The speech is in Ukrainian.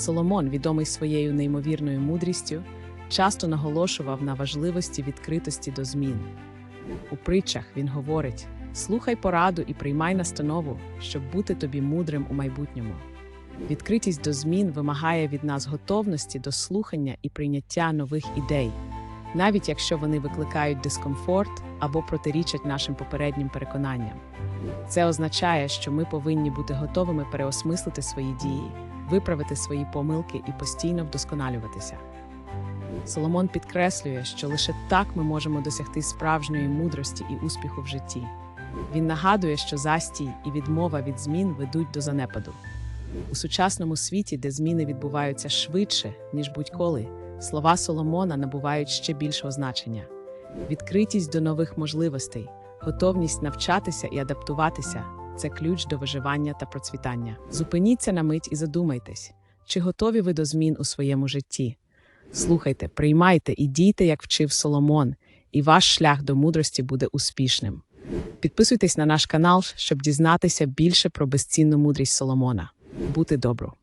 Соломон, відомий своєю неймовірною мудрістю, часто наголошував на важливості відкритості до змін. У притчах він говорить: слухай пораду і приймай настанову, щоб бути тобі мудрим у майбутньому. Відкритість до змін вимагає від нас готовності до слухання і прийняття нових ідей, навіть якщо вони викликають дискомфорт або протирічать нашим попереднім переконанням. Це означає, що ми повинні бути готовими переосмислити свої дії, виправити свої помилки і постійно вдосконалюватися. Соломон підкреслює, що лише так ми можемо досягти справжньої мудрості і успіху в житті. Він нагадує, що застій і відмова від змін ведуть до занепаду. У сучасному світі, де зміни відбуваються швидше, ніж будь-коли, слова Соломона набувають ще більшого значення. Відкритість до нових можливостей, готовність навчатися і адаптуватися це ключ до виживання та процвітання. Зупиніться на мить і задумайтесь, чи готові ви до змін у своєму житті. Слухайте, приймайте і дійте, як вчив Соломон, і ваш шлях до мудрості буде успішним. Підписуйтесь на наш канал, щоб дізнатися більше про безцінну мудрість Соломона. Бути добру!